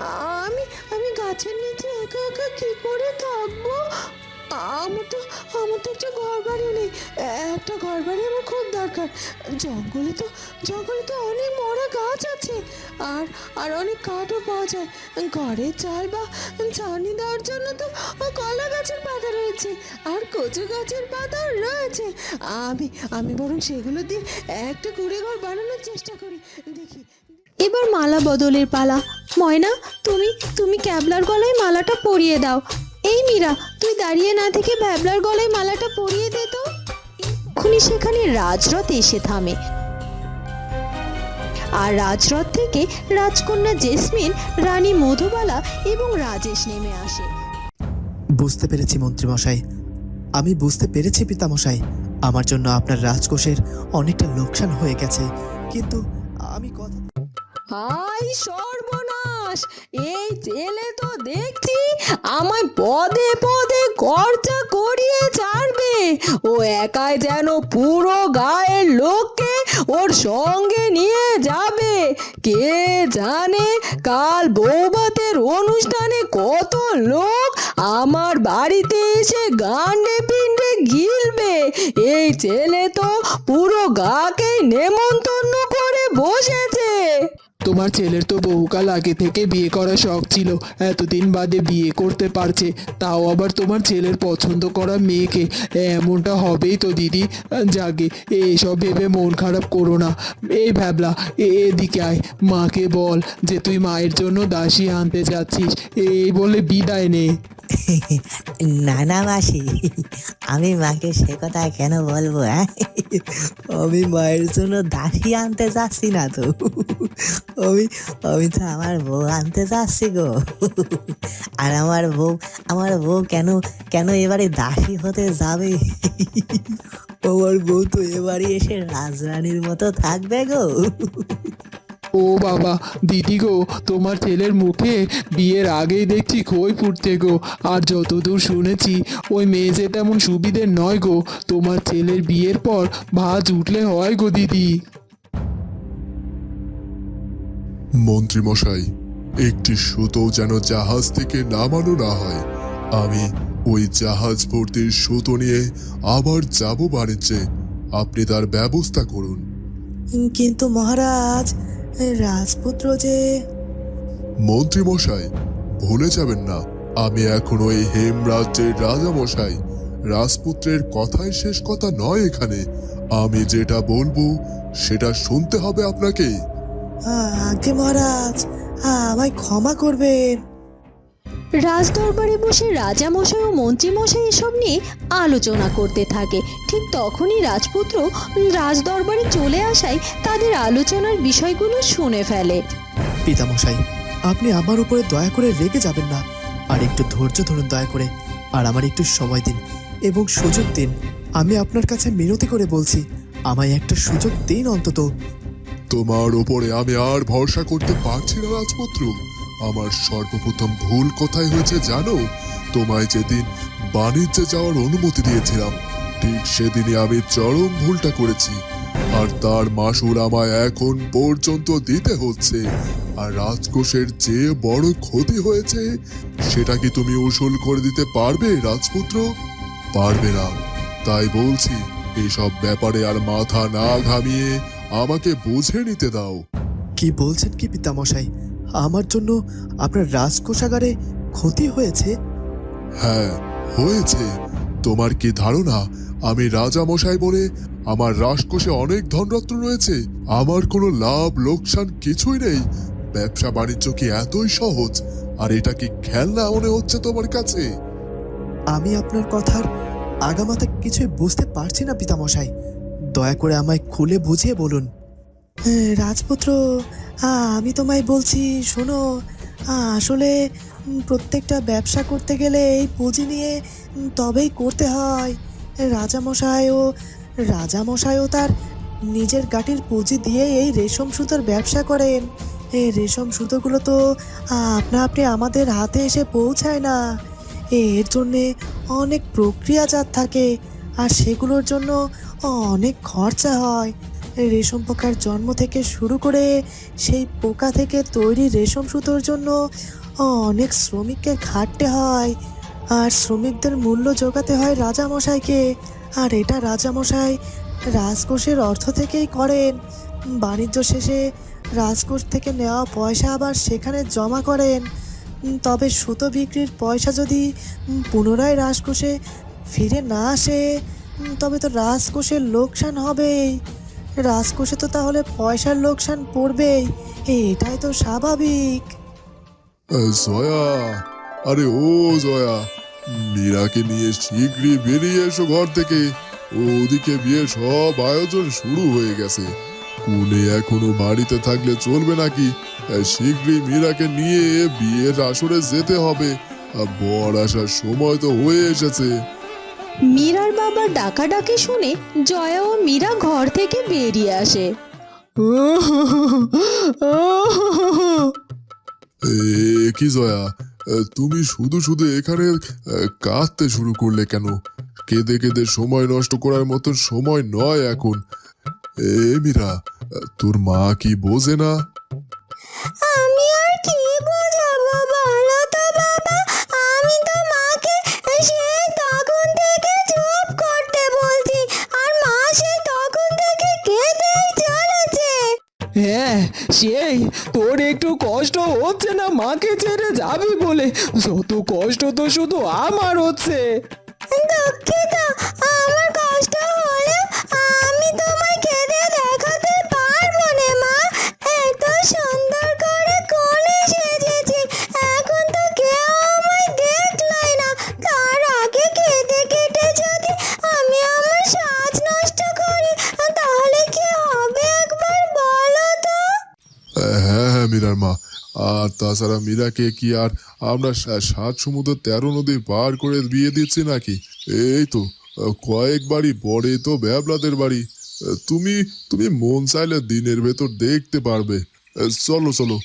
আমি আমি গাছের নিচে একা একা কি করে থাকব? আমার তো আমার তো একটা ঘর বাড়ি নেই। একটা ঘর বাড়ি আমার খুব দরকার। জঙ্গলে তো জঙ্গলে তো অনেক মরা গাছ আছে। আর আর অনেক কাঠও পাওয়া যায়। ঘরে চাল বা ছাউনি দেওয়ার জন্য তো কলা গাছের পাতা রয়েছে। আর কচু গাছের পাতা রয়েছে। আমি আমি বরং সেগুলো দিয়ে একটা কুড়ে ঘর বানানোর চেষ্টা করি। দেখি এবার মালা বদলের পালা। ময়না, তুমি তুমি ক্যাবলার গলায় মালাটা পরিয়ে দাও। এই মীরা, তুই দাঁড়িয়ে না থেকে ভ্যাবলার গলায় মালাটা পরিয়ে দে তো। এক্ষুনি সেখানে রাজরথ এসে থামে। আর রাজরথ থেকে রাজকন্যা জেসমিন, রানী মধুবালা এবং রাজেশ নেমে আসে। বুঝতে পেরেছি, মন্ত্রীমশাই। আমি বুঝতে পেরেছি, পিতামশাই। আমার জন্য আপনার রাজকোষের অনেকটা লোকসান হয়ে গেছে। কিন্তু আমি হাই সর্বনাশ, এই ছেলে তো দেখছি আমায় পদে পদে খরচা করিয়ে ছাড়বে। ও একাই যেন পুরো গায়ের লোককে ওর সঙ্গে নিয়ে যাবে। কে জানে কাল বৌভাতের অনুষ্ঠানে কত লোক আমার বাড়িতে এসে গান্ডে পিণ্ডে গিলবে। এই ছেলে তো পুরো গাকে নেমন্তন্ন করে বসেছে। তোমার ছেলের তো বহুকাল আগে থেকে বিয়ে করার শখ ছিল, এতদিন বাদে বিয়ে করতে পারছে, তাও আবার তোমার ছেলের পছন্দ করা মেয়েকে, এমনটা হবেই তো দিদি, জাগে, এসব ভেবে মন খারাপ করো না এই ভ্যাবলা এদিকে আয়, মাকে বল যে তুই মায়ের জন্য দাসী আনতে যাচ্ছিস, এই বলে বিদায় নে। না না মাসি, আমি মাকে সে কথা কেন বলব হ্যাঁ আমি মায়ের জন্য দাসি আনতে যাচ্ছি না তো। আমি আমি তো আমার বউ আনতে যাচ্ছি গো। আর আমার বউ আমার বউ কেন কেন এবারে দাসী হতে যাবে? আমার বউ তো এবারে এসে রাজরানীর মতো থাকবে গো। ও বাবা, দিদি গো, তোমার ছেলের মুখে বিয়ের আগেই দেখছি খই ফুটছে গো। আর যতদূর শুনেছি, ওই মেয়ে যে তেমন সুবিধে নয় গো। তোমার ছেলের বিয়ের পর ভাজ উঠলে হয় গো দিদি। মন্ত্রীমশাই একটি সুতো যেন জাহাজ থেকে নামানো না হয়। আমি ওই জাহাজ ভর্তি সুতো নিয়ে আবার যাব বাণিজ্যে। আপনি তার ব্যবস্থা করুন। কিন্তু মহারাজ রাজপুত্র যে মন্ত্রীমশাই ভুলে যাবেন না আমি এখন ওই হেমরাজ্যের রাজামশাই। রাজপুত্রের কথাই শেষ কথা নয় এখানে। আমি যেটা বলব সেটা শুনতে হবে আপনাকে। আগে মহারাজ আমায় ক্ষমা করবেন। রাজদরবারে বসে রাজামশাই ও মন্ত্রীমশাই এসব নিয়ে আলোচনা করতে থাকে। ঠিক তখনই রাজপুত্র রাজদরবারে চলে আসায় তাদের আলোচনার বিষয়গুলো শুনে ফেলে। পিতামশাই আপনি আমার উপরে দয়া করে রেগে যাবেন না। আর একটু ধৈর্য ধরুন দয়া করে। আর আমার একটু সময় দিন এবং সুযোগ দিন। আমি আপনার কাছে মিনতি করে বলছি আমায় একটা সুযোগ দিন অন্তত। তোমার ওপরে আমি আর ভরসা করতে পারছি না, রাজপুত্র। আমার সর্বপ্রথম ভুল কোথায় হয়েছে জানো? তোমায় যেদিন বাণিজ্যে যাওয়ার অনুমতি দিয়েছিলাম, ঠিক সেদিনই আমি চরম ভুলটা করেছি। আর তার মাসুল আমায় এখন পর্যন্ত দিতে হচ্ছে। আর রাজকোষের যে বড় ক্ষতি হয়েছে, সেটা কি তুমি উসুল করে দিতে পারবে, রাজপুত্র? পারবে না। তাই বলছি, এসব ব্যাপারে আর মাথা না ঘামিয়ে আমাকে বুঝে নিতে দাও। কি বলছেন কি পিতামশাই? আমার জন্য আপনার রাজকোষাগারে ক্ষতি হয়েছে? হ্যাঁ হয়েছে। তোমার কি ধারণা? আমি রাজা মশাই বলে আমার রাজকোষে অনেক ধনরত্ন রয়েছে। আমার কোনো লাভ লোকসান কিছুই নেই। ব্যবসা বাণিজ্য কি এতই সহজ? আর এটা কি খেলনা মনে হচ্ছে তোমার কাছে? আমি আপনার কথার আগামাতে কিছুই বুঝতে পারছি না পিতামশাই। দয়া করে আমায় খুলে বুঝিয়ে বলুন। হ্যাঁ, রাজপুত্র আমি তোমায় বলছি শোনো আসলে প্রত্যেকটা ব্যবসা করতে গেলে এই পুঁজি নিয়ে তবেই করতে হয়। রাজামশাই ও রাজামশাইও তার নিজের গাটির পুঁজি দিয়ে এই রেশম সুতোর ব্যবসা করেন। এই রেশম সুতোগুলো তো আপনা আপনি আমাদের হাতে এসে পৌঁছায় না। এর জন্যে অনেক প্রক্রিয়াজাত থাকে। আর সেগুলোর জন্য অনেক খরচা হয়। রেশম পোকার জন্ম থেকে শুরু করে সেই পোকা থেকে তৈরি রেশম সুতোর জন্য অনেক শ্রমিককে খাটতে হয়। আর শ্রমিকদের মূল্য জোগাতে হয় রাজামশাইকে। আর এটা রাজামশাই রাজকোষের অর্থ থেকেই করেন। বাণিজ্য শেষে রাজকোষ থেকে নেওয়া পয়সা আবার সেখানে জমা করেন। তবে সুতো বিক্রির পয়সা যদি পুনরায় রাজকোষে ফিরে না আসে তবে তো রাজকোষের লোকসান হবেই। রাজকোষে তো তাহলে পয়সার লোকসান পড়বেই, এটাই তো স্বাভাবিক। জয়া, আরে ও জয়া, মীরাকে নিয়ে শীঘ্রই বেরিয়ে এসো ঘর থেকে। ওদিকে বিয়ে সব আয়োজন শুরু হয়ে গেছে। কুনে এখনও বাড়িতে থাকলে চলবে নাকি? শীঘ্রই মীরাকে নিয়ে বিয়ের আসরে যেতে হবে। বর আসার সময় তো হয়ে এসেছে। মীরার বাবার ডাকাডাকি শুনে জয়া ও মীরা ঘর থেকে বেরিয়ে আসে। এ কি জয়া? তুমি শুধু শুধু এখানে কাঁদতে শুরু করলে কেন? কেঁদে কেঁদে সময় নষ্ট করার মতো সময় নয় এখন। এ মীরা তোর মা কি বোঝে না? সেই তোর একটু কষ্ট হচ্ছে না, মাকে ছেড়ে যাবি বলে? যত কষ্ট তো শুধু আমার হচ্ছে। তাছাড়া মীরাকে কি আর আমরা সাত সমুদ্র তেরো নদী পার করে বিয়ে দিচ্ছি নাকি? এই তো, কয়েক বাড়ি পরে তো ব্যাবলাদের বাড়ি। তুমি তুমি মন চাইলে দিনের ভেতর দেখতে পারবে। চলো চলো,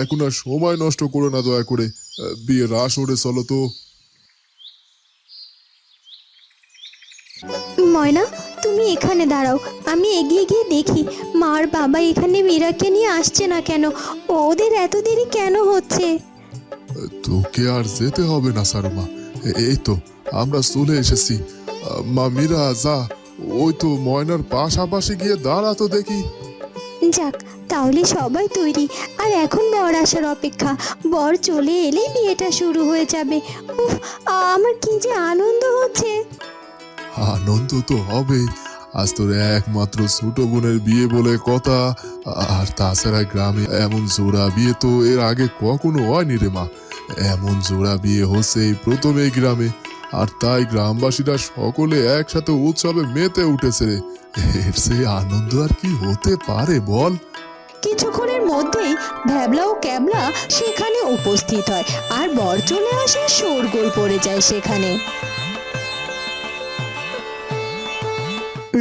এখন আর সময় নষ্ট করো না দয়া করে। বিয়ে বিয়ের আসরে চলো তো। ময়না তুমি এখানে দাঁড়াও। আমি এগিয়ে গিয়ে দেখি মার বাবা এখানে মীরাকে নিয়ে আসছে না কেন? ওদের এত দেরি কেন হচ্ছে? তোকে আর যেতে হবে না সারমা। এই তো আমরা চলে এসেছি। মা মীরা যা। ওই তো ময়নার পাশাপাশি গিয়ে দাঁড়া তো দেখি। যাক তাহলে সবাই তৈরি। আর এখন বর আসার অপেক্ষা। বর চলে এলেই বিয়েটা শুরু হয়ে যাবে। উফ আমার কি যে আনন্দ হচ্ছে। আনন্দ তো হবেই। আজ তোর একমাত্র ছোট বোনের বিয়ে বলে কথা। আর তাছাড়া গ্রামে এমন জোড়া বিয়ে তো এর আগে কখনো হয়নি রে মা। এমন জোড়া বিয়ে হচ্ছে এই প্রথম এই গ্রামে। আর তাই গ্রামবাসীরা সকলে একসাথে উৎসবে মেতে উঠেছে রে। এর সেই আনন্দ আর কি হতে পারে বল? কিছুক্ষণের মধ্যেই ভ্যাবলা ও ক্যাবলা সেখানে উপস্থিত হয়। আর বর চলে আসে শোরগোল পড়ে যায় সেখানে।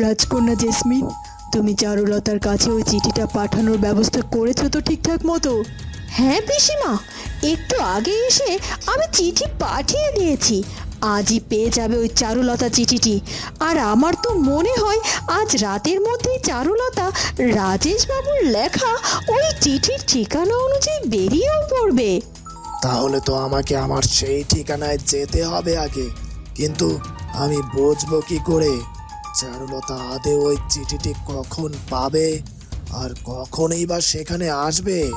রাজকন্যা জেসমিন তুমি চারুলতার কাছে ওই চিঠিটা পাঠানোর ব্যবস্থা করেছ তো ঠিকঠাক মতো? হ্যাঁ পিসিমা একটু আগে এসে আমি চিঠি পাঠিয়ে দিয়েছি। আজই পেয়ে যাবে ওই চারুলতা চিঠিটি। আর আমার তো মনে হয় আজ রাতের মধ্যেই চারুলতা রাজেশবাবুর লেখা ওই চিঠির ঠিকানা অনুযায়ী বেরিয়েও পড়বে। তাহলে তো আমাকে আমার সেই ঠিকানায় যেতে হবে আগে। কিন্তু আমি বুঝব কি করে? চারুলতা আদে ওই চিঠিটি কখন পাবে? আর কখনই বা সেখানে আসবে?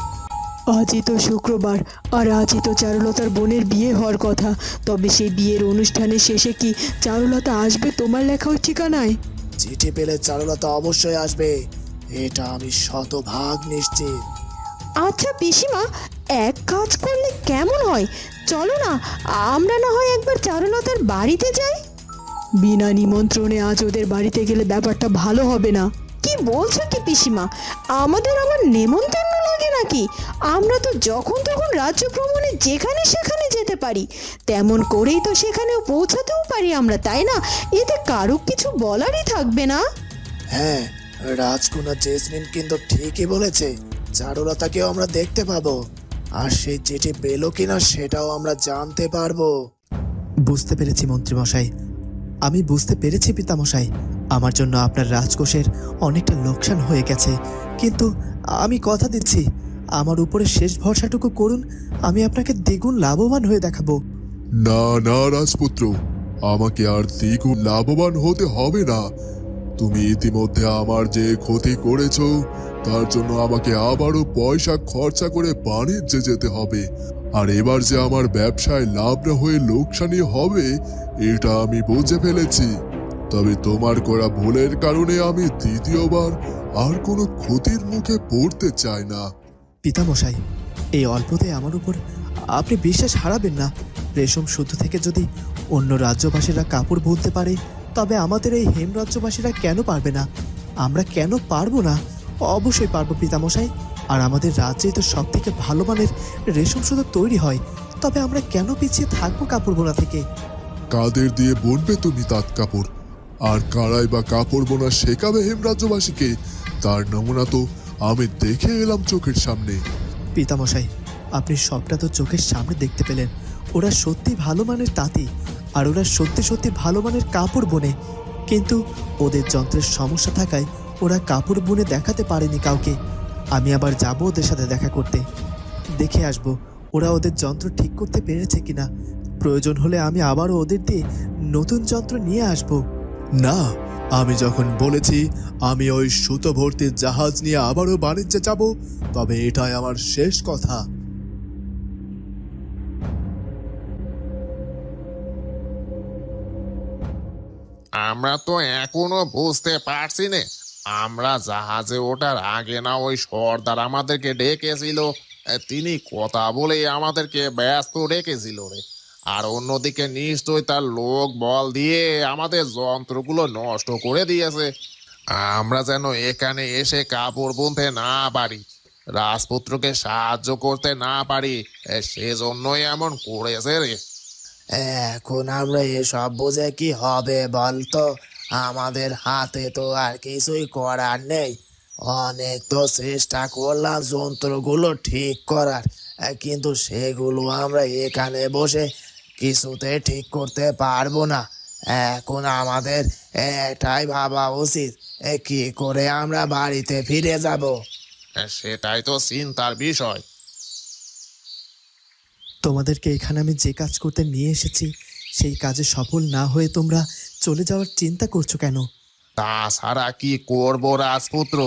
আজই তো শুক্রবার। আর আজই তো চারুলতার বোনের বিয়ে হওয়ার কথা। তবে সেই বিয়ের অনুষ্ঠানের শেষে কি চারুলতা আসবে তোমার লেখা ওই ঠিকানায়? চিঠি পেলে চারুলতা অবশ্যই আসবে। এটা আমি শতভাগ নিশ্চিত। আচ্ছা পিসিমা এক কাজ করলে কেমন হয়? চলো না আমরা না হয় একবার চারুলতার বাড়িতে যাই? বিনা নিমন্ত্রণে আজ ওদের বাড়িতে গেলে ব্যাপারটা ভালো হবে না। কি বলছো কি পিসিমা? আমাদের আবার নেমন্তন্ন লাগে নাকি? আমরা তো যখন তখন রাজ্য ভ্রমণে যেখানে সেখানে যেতে পারি। তেমন করেই তো সেখানেও পৌঁছাতেও পারি আমরা তাই না? এতে কারও কিছু বলারই থাকবে না? হ্যাঁ রাজকন্যা জেসমিন কিন্তু ঠিকই বলেছে চারুলতাকেও আমরা দেখতে পাবো। আর সে চিঠি পেল কিনা সেটাও আমরা জানতে পারব। বুঝতে পেরেছি মন্ত্রীমশাই। আমি বুঝতে পেরেছি পিতামশাই, আমার জন্য আপনার রাজকোষের অনেকটা লোকসান হয়ে গেছে। কিন্তু আমি কথা দিচ্ছি, আমার উপরে শেষ ভরসাটুকু করুন, আমি আপনাকে দ্বিগুণ লাভবান হয়ে দেখাবো। না না, রাজপুত্র, আমাকে আর দ্বিগুণ লাভবান হতে হবে না। তুমি ইতিমধ্যে আমার যে ক্ষতি করেছ, তার জন্য আমাকে আবারও পয়সা খরচা করে বাণিজ্যে যেতে হবে। আর এবার যে আমার ব্যবসায় লাভ না হয়ে লোকসানি হবে, এটা আমি বুঝে ফেলেছি। তবে তোমার করা ভুলের কারণে আমি দ্বিতীয়বার আর কোনো ক্ষতির মুখে পড়তে চাই না। পিতামশাই, এই অল্পতে আমার উপর আপনি বিশ্বাস হারাবেন না। রেশম শুদ্ধ থেকে যদি অন্য রাজ্যবাসীরা কাপড় বলতে পারে, তবে আমাদের এই হেম রাজ্যবাসীরা কেন পারবে না? আমরা কেন পারব না? অবশ্যই পারব পিতামশাই। আর আমাদের রাজ্যে তো সব থেকে ভালো মানের রেশম শুধু তৈরি হয়। তবে আমরা কেন পিছিয়ে থাকব কাপড় বোনা থেকে? কাদের দিয়ে বুনবে তুমি তাঁত কাপড়? আর কারাই বা কাপড় বোনা শেখাবে হেমরাজ্যবাসীকে? তার নমুনা তো আমি দেখে এলাম চোখের সামনে। পিতামশাই আপনি সবটা তো চোখের সামনে দেখতে পেলেন। ওরা সত্যি ভালো মানের তাঁতি আর ওরা সত্যি সত্যি ভালো মানের কাপড় বোনে। কিন্তু ওদের যন্ত্রের সমস্যা থাকায় ওরা কাপড় বুনে দেখাতে পারেনি কাউকে। আমি আবার যাব ওদের সাথে দেখা করতে। দেখে আসব, ওরা ওদের যন্ত্র ঠিক করতে পেরেছে কিনা। প্রয়োজন হলে আমি আবারও ওদের দিয়ে নতুন যন্ত্র নিয়ে আসব। না, আমি যখন বলেছি আমি ওই সুতো ভর্তি জাহাজ নিয়ে আবারও বাণিজ্যে যাব, তবে এটাই আমার শেষ কথা। আমরা তো এখনও বুঝতে পারছি না। আমরা জাহাজে ওঠার আগে না ওই সর্দার আমাদেরকে ডেকেছিল। তিনি কথা বলেই আমাদেরকে ব্যস্ত রেখেছিল রে। আর অন্যদিকে নিশ্চয়ই তার লোক বল দিয়ে আমাদের যন্ত্রগুলো নষ্ট করে দিয়েছে। আমরা যেন এখানে এসে কাপড় বুনতে না পারি, রাজপুত্রকে সাহায্য করতে না পারি সেজন্যই এমন করেছে রে। এখন আমরা এসব বুঝে কি হবে বলতো? আমাদের হাতে তো আর কিছুই করার নেই। অনেক তো চেষ্টা করলাম যন্ত্রগুলো ঠিক করার কিন্তু সেগুলো আমরা এখানে বসে কিছুতে ঠিক করতে পারব না। এখন আমাদের এটাই ভাবা উচিত কি করে আমরা বাড়িতে ফিরে যাব? সেটাই তো চিন্তার বিষয়। তোমাদেরকে এখানে আমি যে কাজ করতে নিয়ে এসেছি সেই কাজে সফল না হয়ে তোমরা চলে যাওয়ার চিন্তা করছ কেন? তাছাড়া কি করব রাজপুত্র?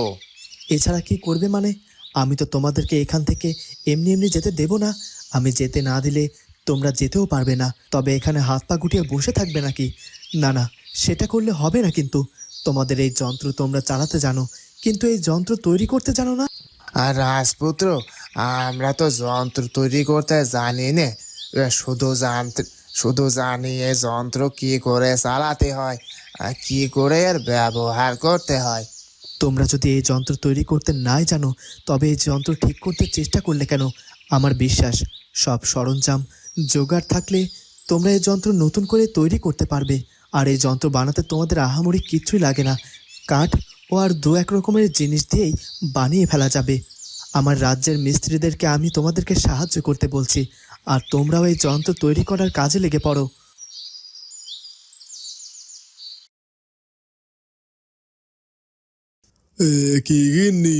এছাড়া কি করবে মানে? আমি তো তোমাদেরকে এখান থেকে এমনি এমনি যেতে দেব না। আমি যেতে না দিলে তোমরা যেতেও পারবে না। তবে এখানে হাত পা গুটিয়ে বসে থাকবে নাকি? না না সেটা করলে হবে না কিন্তু। তোমাদের এই যন্ত্র তোমরা চালাতে জানো কিন্তু এই যন্ত্র তৈরি করতে জানো না? আর রাজপুত্র আমরা তো যন্ত্র তৈরি করতে জানি না। শুধু জানতে শুধু জানি এই যন্ত্র কি করে চালাতে হয় আর কি করে এর ব্যবহার করতে হয়। তোমরা যদি এই যন্ত্র তৈরি করতে নাই জানো, তবে এই যন্ত্র ঠিক করতে চেষ্টা করলে কেন? আমার বিশ্বাস, সব সরঞ্জাম জোগাড় থাকলে তোমরা এই যন্ত্র নতুন করে তৈরি করতে পারবে। আর এই যন্ত্র বানাতে তোমাদের আহামরি কিচ্ছুই লাগে না। কাঠ ও আর দু এক রকমের জিনিস দিয়েই বানিয়ে ফেলা যাবে। আমার রাজ্যের মিস্ত্রিদেরকে আমি তোমাদেরকে সাহায্য করতে বলছি। আর তোমরাও এই যন্ত্র তৈরি করার কাজে লেগে পড়ো। কি গিন্নি?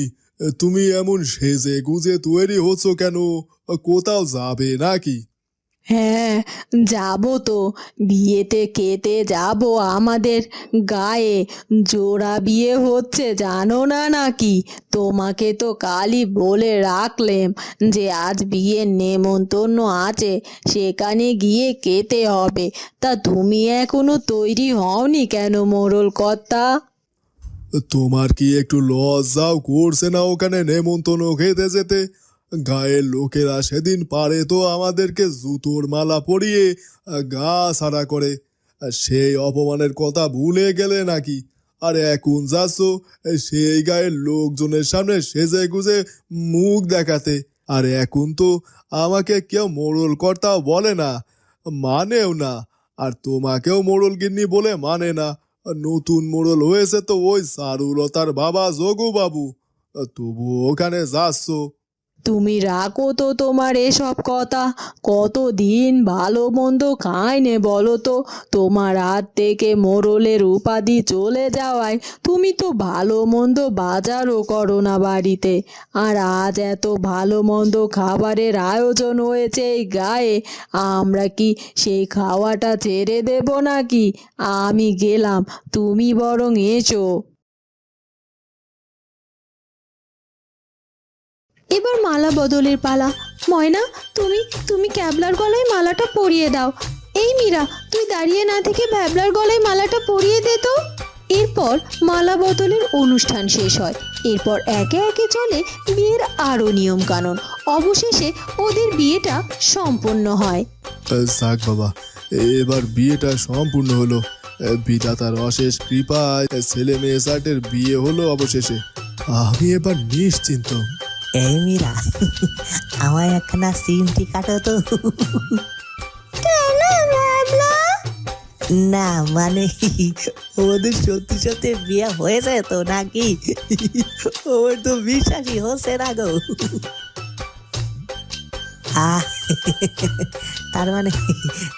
তুমি এমন সেজে গুজে তৈরি হচ্ছ কেন? কোথাও যাবে নাকি? হ্যাঁ যাব তো। বিয়েতে কেটে যাব আমাদের গায়ে। জোড়া বিয়ে হচ্ছে, জানো না নাকি? তোমাকে তো কালই বলে রাখলেম যে আজ বিয়ের নেমন্তন্ন আছে, সেখানে গিয়ে কেতে হবে। তা তুমি এখনও তৈরি হওনি কেন মোড়ল কর্তা? তোমার কি একটু লজ্জাও করছে না ওখানে নেমন্তন্ন খেতে যেতে? গায়ের লোকেরা সেদিন পারে তো আমাদেরকে জুতোর মালা পরিয়ে, গা সারা করে। সেই অপমানের কথা ভুলে গেলে নাকি? আর এখন যাচ্ছ, সেই গায়ের লোকজনের সামনে সেজে গুজে মুখ দেখাতে। আর এখন তো আমাকে কেউ মোড়ল কর্তা বলে না, মানেও না। আর তোমাকেও মোড়ল গিন্নি বলে মানে না। নতুন মোড়ল হয়েছে তো ওই সারুলতার বাবা যোগু বাবু। তবু ওখানে যাচ্ছ। তুমি রাখো তো তোমার এসব কথা। কতদিন ভালো মন্দ খাইনে বলো তো। তোমার হাত থেকে মোরলের উপাধি চলে যাওয়ায় তুমি তো ভালো মন্দ বাজারও করো না বাড়িতে। আর আজ এত ভালো মন্দ খাবারের আয়োজন হয়েছে এই গায়ে। আমরা কি সেই খাওয়াটা ছেড়ে দেব নাকি? আমি গেলাম, তুমি বরং এসো। এবার মালা বদলের পালা। ময়না, তুমি তুমি ক্যাবলার গলায় মালাটা পরিয়ে দাও। এই মীরা, তুই দাঁড়িয়ে না থেকে ভ্যাবলার গলায় মালাটা পরিয়ে দে তো। এরপর মালা বদলের অনুষ্ঠান শেষ হয়। এরপর একে একে চলে বিয়ের আরও নিয়ম কানুন অবশেষে ওদের বিয়েটা সম্পন্ন হয়। যাক বাবা এবার বিয়েটা সম্পূর্ণ হলো। বিধাতার অশেষ কৃপায় ছেলে মেয়ে সাটের বিয়ে হলো অবশেষে। আমি এবার নিশ্চিন্ত। এই মীরা আমায় একখানা সিমটি কাটো তো? না মানে ওদের সত্যি সত্যি বিয়ে হয়েছে তো নাকি? ওর তো বিশ্বাসই হচ্ছে না গো। আহ, তার মানে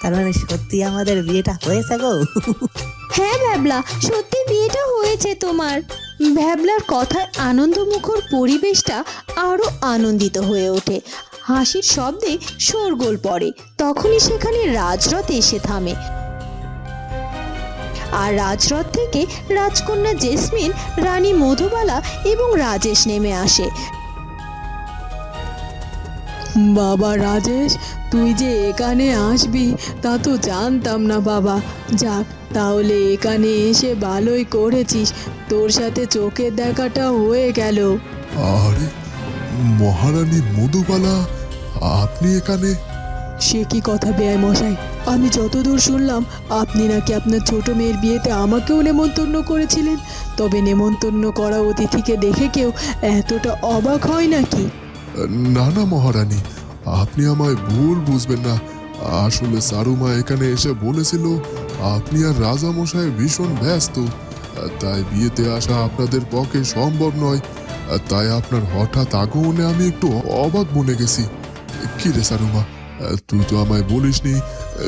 তার মানে সত্যি আমাদের বিয়েটা হয়েছে গো? হ্যাঁ ভ্যাবলা সত্যি বিয়েটা হয়েছে তোমার। ভ্যাবলার কথায় আনন্দমুখর পরিবেশটা আরও আনন্দিত হয়ে ওঠে। হাসির শব্দে শোরগোল পড়ে, তখনই সেখানে রাজরথ এসে থামে। আর রাজরথ থেকে রাজকন্যা জেসমিন, রানী মধুবালা এবং রাজেশ নেমে আসে। বাবা রাজেশ তুই যে এখানে আসবি তা তো জানতাম না বাবা। যাক তাহলে এখানে এসে ভালোই করেছিস। তোর সাথে চোখের দেখাটা হয়ে গেল। আরে মহারানী মধুবালা আপনি এখানে? সে কি কথা বেয়াই মশাই? আমি যতদূর শুনলাম আপনি নাকি আপনার ছোট মেয়ের বিয়েতে আমাকেও নেমন্তন্ন করেছিলেন। তবে নেমন্তন্ন করা অতিথিকে দেখে কেউ এতটা অবাক হয় নাকি? না না মহারানী, আপনি আমায় ভুল বুঝবেন না। আসলে সারুমা এখানে এসে বলেছিল, আপনি আর রাজামশাই ভীষণ ব্যস্ত। তাই বিয়েতে আসা আপনাদের পক্ষে সম্ভব নয়। তাই আপনার হঠাৎ আগমনে আমি একটু অবাক বনে গেছি। কি রে সারুমা, তুই তো আমায় বলিসনি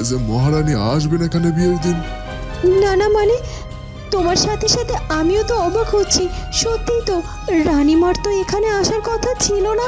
যে মহারানী আসবেন এখানে বিয়ের দিন? না না মানে তোমার সাথে সাথে আমিও তো অবাক হচ্ছি। সত্যিই তো, রানীমার তো এখানে আসার কথা ছিল না।